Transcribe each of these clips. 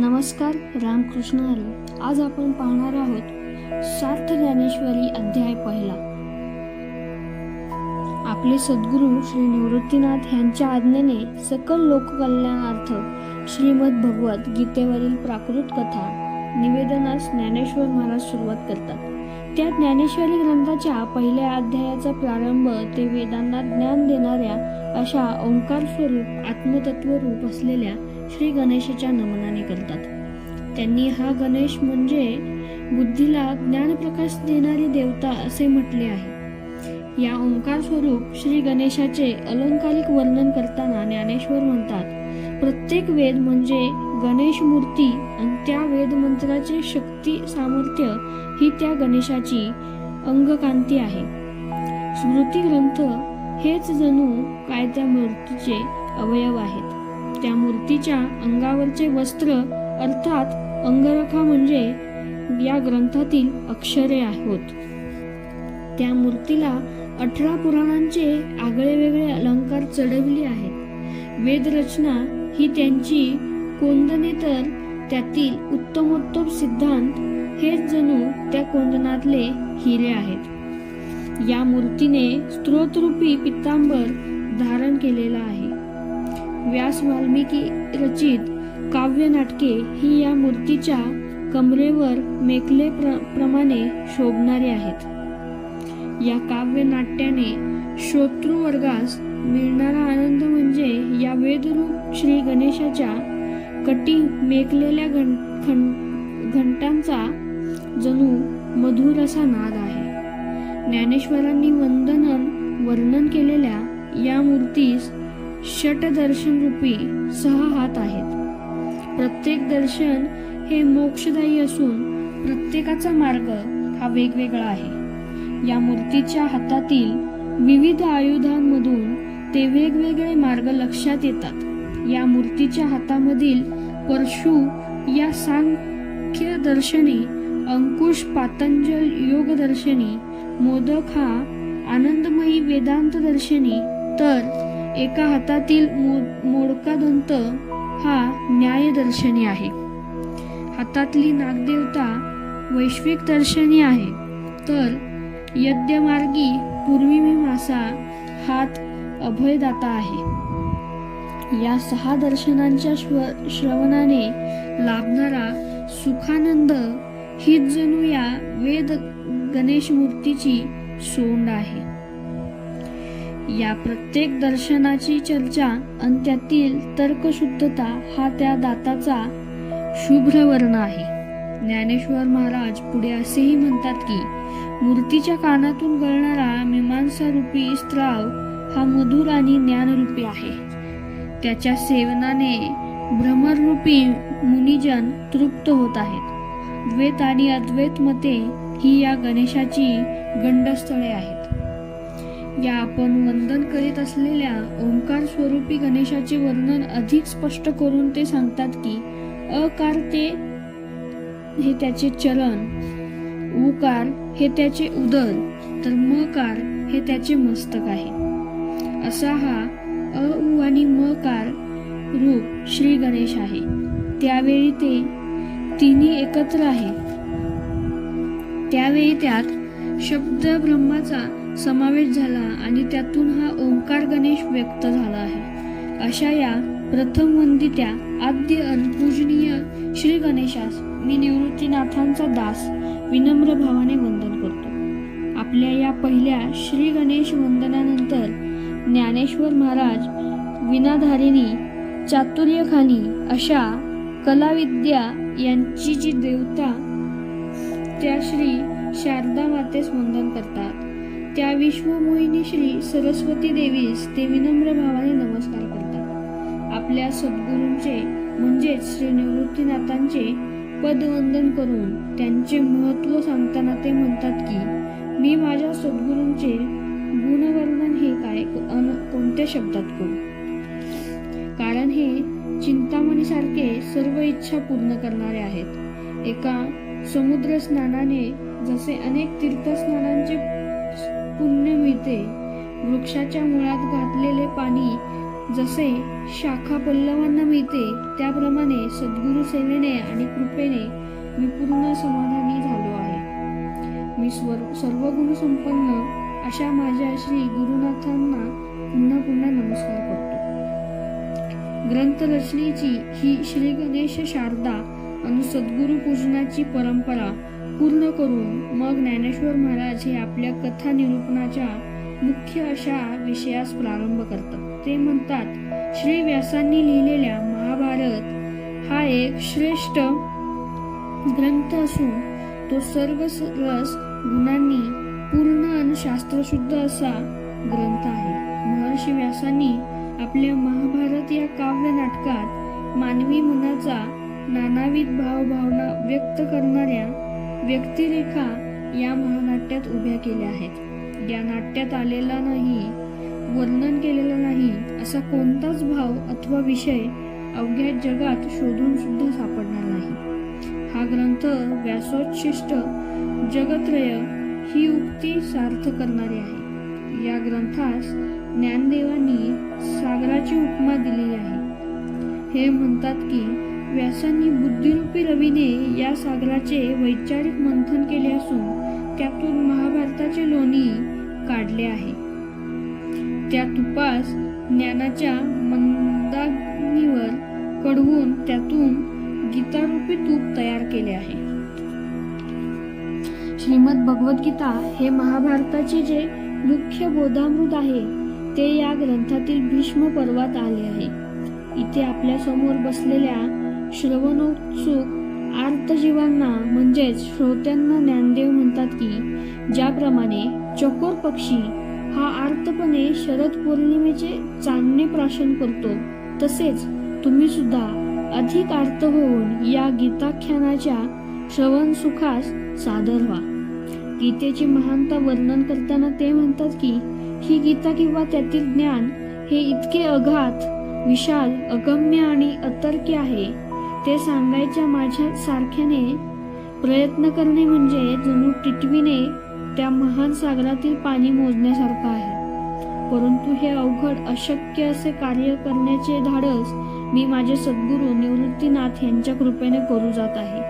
नमस्कार रामकृष्ण हरी आज आपण पाहणार आहोत सार्थ ज्ञानेश्वरी अध्याय पहिला. आपले सद्गुरू श्री निवृत्तीनाथ यांच्या आज्ञेने सकल लोककल्याणार्थ श्रीमद भगवत गीतेवरील प्राकृत कथा निवेदनास ज्ञानेश्वर महाराज सुरुवात करतात. त्या ज्ञानेश्वरी ग्रंथाच्या पहिल्या अध्यायाचा प्रारंभ ते वेदांना ज्ञान देणाऱ्या अशा ओंकार स्वरूप आत्मतत्व रूप असलेल्या श्री गणेशाच्या नमनाने करतात त्यांनी हा गणेश म्हणजे बुद्धीला ज्ञानप्रकाश देणारी देवता असे म्हटले आहे. या ओंकार स्वरूप श्री गणेशाचे अलंकारिक वर्णन करताना ज्ञानेश्वर म्हणतात प्रत्येक वेद म्हणजे गणेश मूर्ती आणि त्या वेद मंत्राचे शक्ती सामर्थ्य ही त्या गणेशाची अंगकांती आहे. स्मृती ग्रंथ हेच जणू काय त्या मूर्तीचे अवयव आहेत. त्या मूर्तीच्या अंगावरचे वस्त्र अर्थात अंगरखा म्हणजे या ग्रंथातील अक्षरे आहोत. त्या मूर्तीला अठरा पुराणांचे आगळे वेगळे अलंकार चढवले आहेत. वेदरचना ही त्यांची कोंदने तर त्यातील उत्तमोत्तम सिद्धांत हेच जणू त्या कोंदनातले हिरे आहेत. या मूर्तीने स्त्रोतरूपी पित्तांबर धारण केलेला आहे. व्यास वाल्मिकी रचित काव्य नाटके ही या मूर्तीच्या कमरेवर मेकले प्र प्रमाणे शोभणारी आहेत. या काव्य नाट्याने श्रोतृवर्गास मिळणारा आनंद म्हणजे या वेदरूप श्री गणेशाच्या कटी मेकलेल्या घं घं घंटांचा जणू मधुर असा नाद आहे. ज्ञानेश्वरांनी वंदनन वर्णन केलेल्या या मूर्तीस षटदर्शन रूपी सहा हात आहेत. प्रत्येक दर्शन हे मोक्षदायी असून प्रत्येकाचा मार्ग हा वेगवेगळा आहे. या मूर्तीच्या हातातील विविध आयुधांमधून ते वेगवेगळे मार्ग लक्षात येतात. या मूर्तीच्या हातामधील परशु या सांख्य दर्शनी अंकुश पातंजल योग दर्शनी मोदक हा आनंदमयी वेदांत दर्शनी तर एका हातातील मो- मोडका दंत हा न्यायदर्शनी आहे. हातातली नागदेवता वैश्विक दर्शनी आहे. तर यज्ञमार्गी पूर्वी मासा हात अभयदाता आहे. या सहा दर्शनांच्या श्व- श्रवणाने लाभणारा सुखानंद हीच जणू या वेद गणेश मूर्तीची सोंड आहे. या प्रत्येक दर्शनाची चर्चा आणि त्यातील तर्कशुद्धता हा त्या दाताचा शुभ्र वर्ण आहे. ज्ञानेश्वर महाराज पुढे असेही म्हणतात की मूर्तीच्या कानातून गळणारा मीमांसा रूपी स्त्राव हा मधुर आणि ज्ञानरूपी आहे. त्याच्या सेवनाने भ्रमरूपी मुनिजन तृप्त होत आहेत. द्वैत आणि अद्वैत मते ही या गणेशाची गंडस्थळे आहेत. या आपण वंदन करीत असलेल्या ओंकार स्वरूपी गणेशाचे वर्णन अधिक स्पष्ट करून ते सांगतात की अकार ते हे त्याचे चरण उकार हे त्याचे उदर तर मकार हे त्याचे मस्तक आहे. असा हा अ उ आणि मकार रूप श्री गणेश आहे. त्यावेळी ते तिन्ही एकत्र आहे. त्यावेळी त्यात शब्द ब्रह्माचा समावेश झाला आणि त्यातून हा ओंकार गणेश व्यक्त झाला आहे. अशा या प्रथम वंदित्या आद्य अनपूजनीय श्री गणेशास मी निवृत्तीनाथांचा दास विनम्र भावाने वंदन करतो. आपल्या या पहिल्या श्री गणेश वंदनानंतर ज्ञानेश्वर महाराज विनाधारिणी चातुर्यखानी अशा कलाविद्या यांची जी देवता त्या श्री शारदा मातेस वंदन करतात. त्या विश्वमोहिनी श्री सरस्वती देवीस ते विनम्र भावाने नमस्कार करतात. आपल्या सद्गुरूंचे म्हणजेच श्री निवृत्तीनाथांचे पदवंदन करून त्यांचे महत्त्व सांगताना ते म्हणतात की मी माझ्या सद्गुरूंचे गुणवर्णन हे काय अन कोणत्या शब्दात करू? कारण हे चिंतामणीसारखे सर्व इच्छा पूर्ण करणारे आहेत. एका समुद्र स्नानाने जसे अनेक तीर्थस्नानांचे पुण्य मिळते. वृक्षाच्या मुळात घातलेले पाणी जसे शाखा पल्लवांना मिळते त्याप्रमाणे सद्गुरु सेवेने आणि कृपेने मी पूर्ण समाधानी झालो आहे. मी स्वर सर्व गुण अशा माझ्या श्री गुरुनाथांना पुन्हा पुन्हा नमस्कार करतो. ग्रंथ रचनेची ही श्री गणेश शारदा आणि सद्गुरु पूजनाची परंपरा पूर्ण करून मग ज्ञानेश्वर महाराज हे आपल्या कथा निरूपणाच्या मुख्य अशा विषयास प्रारंभ करतात. ते म्हणतात श्री व्यासांनी लिहिलेल्या महाभारत हा एक श्रेष्ठ ग्रंथ असून तो सर्व रस गुणांनी पूर्ण आणि शास्त्रशुद्ध असा ग्रंथ आहे. महर्षी व्यासांनी आपल्या महाभारत या काव्य नाटकात मानवी मनाचा नानाविध भावभावना व्यक्त करणाऱ्या व्यक्तिरेखा या महानाट्यात उभ्या केल्या आहेत. या नाट्यात आलेला नाही वर्णन केलेला नाही असा कोणताच भाव अथवा विषय अवघ्या जगात शोधून सुद्धा सापडणार नाही. हा ग्रंथ व्यासोच्छिष्ट जगत्रय ही उक्ती सार्थ करणारी आहे. या ग्रंथास ज्ञानदेवांनी सागराची उपमा दिलेली आहे. हे म्हणतात की व्यासांनी बुद्धिरूपी रवीने या सागराचे वैचारिक मंथन केले असून त्यातून महाभारताचे लोणी काढले आहे. त्या तुपास ज्ञानाच्या मंदाग्नीवर कडवून त्यातून गीतारूपी तूप तयार केले आहे. श्रीमद भगवद्गीता हे महाभारताचे जे मुख्य बोधामृत आहे ते या ग्रंथातील भीष्म पर्वात आले आहे. इथे आपल्यासमोर बसलेल्या श्रवणोत्सुक आर्तजीवांना म्हणजेच श्रोत्यांना ज्ञानदेव म्हणतात की ज्याप्रमाणे चकोर पक्षी हा आर्तपणे शरद पौर्णिमेचे चांदणे प्राशन करतो तसेच तुम्ही सुद्धा अधिक आर्त होऊन या गीताख्यानाच्या श्रवण सुखास सादर व्हा. गीतेची महानता वर्णन करताना ते म्हणतात की ही गीता किंवा त्यातील ज्ञान हे इतके अघात विशाल अगम्य आणि अतर्क्य आहे ते सांगायच्या माझ्या सारख्याने प्रयत्न करणे म्हणजे जणू टिटवीने त्या महान सागरातील पाणी मोजण्यासारखं आहे. परंतु हे अवघड अशक्य असे कार्य करण्याचे धाडस मी माझे सद्गुरू निवृत्तीनाथ यांच्या कृपेने करू जात आहे.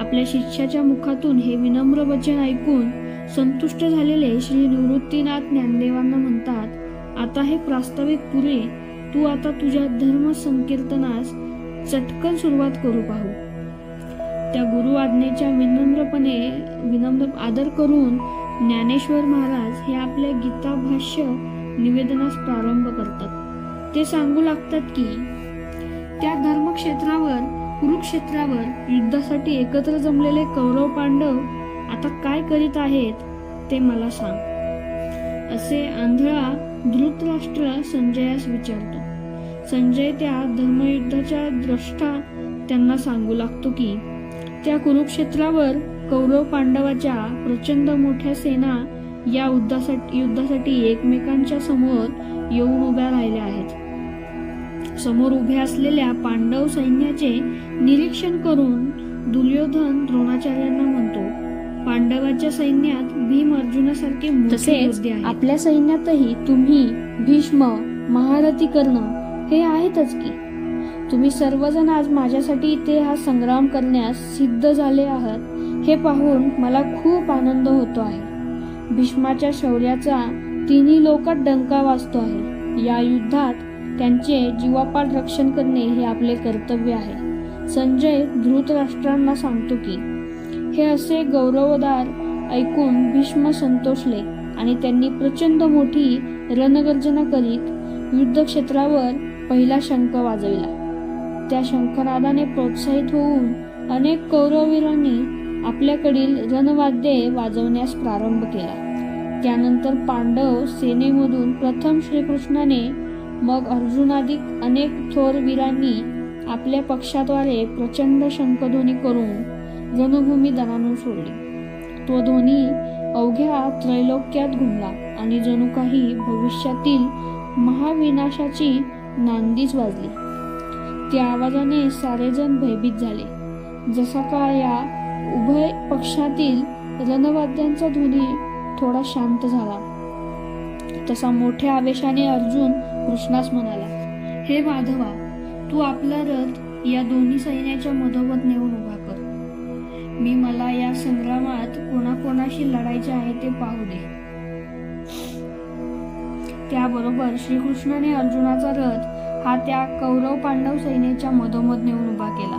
आपल्या शिष्याच्या मुखातून हे विनम्र वचन ऐकून संतुष्ट झालेले श्री निवृत्तीनाथ ज्ञानदेवांना म्हणतात आता हे प्रास्ताविक पुरे तू आता तुझ्या धर्म संकीर्तनास चटकन सुरुवात करू पाहू. त्या गुरु आज्ञेच्या विनम्रपणे विनम्र आदर करून ज्ञानेश्वर महाराज हे आपले गीता भाष्य निवेदनास प्रारंभ करतात. ते सांगू लागतात की त्या धर्मक्षेत्रावर कुरुक्षेत्रावर युद्धासाठी एकत्र जमलेले कौरव पांडव आता काय करीत आहेत ते मला सांग. असे आंधळा धृतराष्ट्र संजयास विचारतो. संजय त्या धर्मयुद्धाच्या द्रष्टा त्यांना सांगू लागतो की त्या कुरुक्षेत्रावर कौरव पांडवाच्या प्रचंड मोठ्या सेना या युद्धासाठी युद्धासाठी एकमेकांच्या समोर येऊन उभ्या राहिल्या आहेत. समोर उभ्या असलेल्या पांडव सैन्याचे निरीक्षण करून दुर्योधन द्रोणाचार्यांना म्हणतो पांडवाच्या सैन्यात भीम अर्जुनासारखे तसेच आपल्या सैन्यातही तुम्ही भीष्म महारथी कर्ण हे आहेतच की तुम्ही सर्वजण आज माझ्यासाठी इथे हा संग्राम करण्यास सिद्ध झाले आहात हे पाहून मला खूप आनंद होतो आहे. भीष्माच्या शौर्याचा तिन्ही लोकात डंका वाजतो आहे. या युद्धात त्यांचे जीवापाड रक्षण करणे हे आपले कर्तव्य आहे. संजय धृतराष्ट्रांना सांगतो की हे असे गौरवदार ऐकून भीष्म संतोषले आणि त्यांनी प्रचंड मोठी रणगर्जना करीत युद्धक्षेत्रावर पहिला शंख वाजविला. त्या शंखनादाने प्रोत्साहित होऊन अनेक कौरववीरांनी आपल्याकडील रणवाद्ये वाजवण्यास प्रारंभ केला. त्यानंतर पांडव सेनेमधून प्रथम श्रीकृष्णाने मग अर्जुनादिक अनेक थोर वीरांनी आपल्या पक्षाद्वारे प्रचंड शंखध्वनी करून रणभूमी दणानून सोडली. तो ध्वनी अवघ्या त्रैलोक्यात घुमला आणि जणू काही भविष्यातील महाविनाशाची नांदीच वाजली. त्या आवाजाने सारेजण भयभीत झाले. जसा का या उभय पक्षातील रणवाद्यांचा ध्वनी थोडा शांत झाला तसा मोठ्या आवेशाने अर्जुन कृष्णास म्हणाला हे माधवा तू आपला रथ या दोन्ही सैन्याच्या मधोमध नेऊन उभा कर. मी मला या संग्रामात कोणाकोणाशी लढायचे आहे ते पाहू दे. त्याबरोबर श्रीकृष्णाने अर्जुनाचा रथ हा त्या कौरव पांडव सैन्याच्या मधोमध नेऊन उभा केला.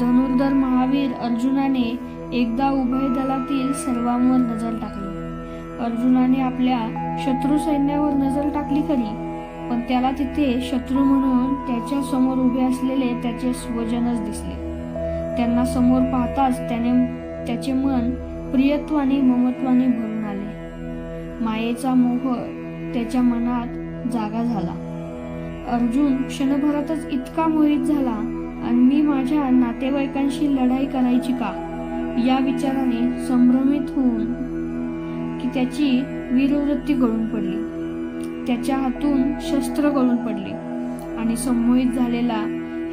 धनुर्धर महावीर अर्जुनाने एकदा उभय दलातील सर्वांवर नजर टाकली. अर्जुनाने आपल्या शत्रू सैन्यावर नजर टाकली खरी पण त्याला तिथे शत्रू म्हणून त्याच्यासमोर उभे असलेले त्याचे स्वजनच दिसले. त्यांना समोर पाहताच त्याने त्याचे मन प्रियत्वाने ममत्वाने भरून आले. मायेचा मोह त्याच्या मनात जागा झाला. अर्जुन क्षणभरातच इतका मोहित झाला आणि मी माझ्या नातेवाईकांशी लढाई करायची का? या विचाराने संभ्रमित होऊन की त्याची वीरवृत्ती गळून पडली. त्याच्या हातून शस्त्र गळून पडले. आणि संमोहित झालेला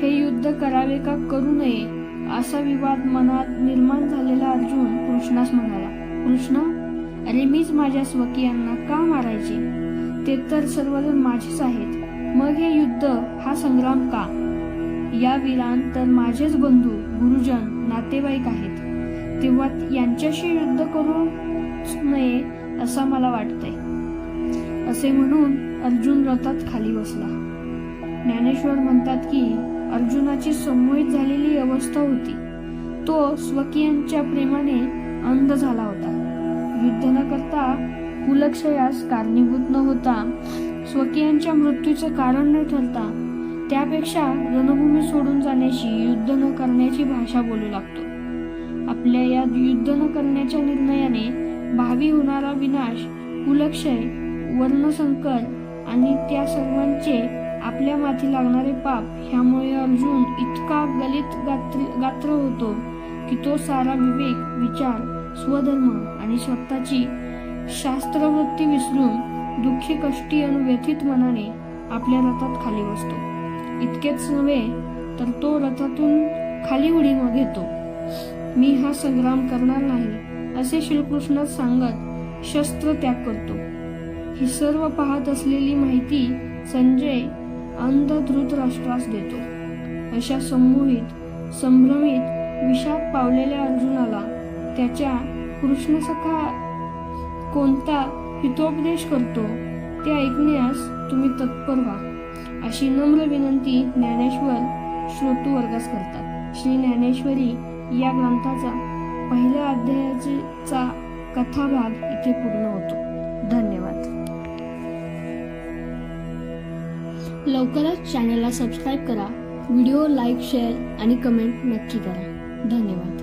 हे युद्ध करावे का करू नये? असा विवाद मनात निर्माण झालेला अर्जुन कृष्णास म्हणाला कृष्ण अरे मीच माझ्या स्वकीयांना का मारायचे? ते तर सर्वजण माझेच आहेत. मग हे युद्ध हा संग्राम का? या वीरान तर माझेच बंधू गुरुजन नातेवाईक आहेत. तेव्हा यांच्याशी युद्ध करू नये असं मला वाटतंय. असे म्हणून अर्जुन रथात खाली बसला. ज्ञानेश्वर म्हणतात की अर्जुनाची संमोहित झालेली अवस्था होती. तो स्वकीयांच्या प्रेमाने अंध झाला होता. युद्ध न करता कुलक्षयास कारणीभूत न होता स्वकीयांच्या मृत्यूचं कारण न ठरता त्यापेक्षा रणभूमी सोडून जाण्याची युद्ध न करण्याची भाषा बोलू लागतो. आपल्या या युद्ध न करण्याच्या निर्णयाने भावी होणारा विनाश कुलक्षय वर्णसंकर आणि त्या सर्वांचे आपल्या माथी लागणारे पाप ह्यामुळे अर्जुन इतका गलित गात्र गात्र होतो की तो सारा विवेक विचार स्वधर्म आणि स्वतःची शास्त्रवृत्ती विसरून दुःखी कष्टी आणि व्यथित मनाने आपल्या रथात खाली बसतो. इतकेच नव्हे तर तो रथातून खाली उडी मग घेतो. मी हा संग्राम करणार नाही असे श्रीकृष्ण सांगत शस्त्र त्याग करतो. ही सर्व पाहत असलेली माहिती संजय अंध धृतराष्ट्रास देतो. अशा संमोहित संभ्रमित विषाद पावलेल्या अर्जुनाला त्याच्या कृष्णसखा कोणता हितोपदेश करतो ते ऐकण्यास तुम्ही तत्पर व्हा. अशी नम्र विनंती ज्ञानेश्वर श्रोतू वर्गास करतात. श्री ज्ञानेश्वरी या ग्रंथाचा पहिल्या अध्यायाचा कथाभाग इथे पूर्ण होतो. धन्यवाद. लवकरच चॅनलला सबस्क्राईब करा व्हिडिओ लाईक शेअर आणि कमेंट नक्की करा. धन्यवाद.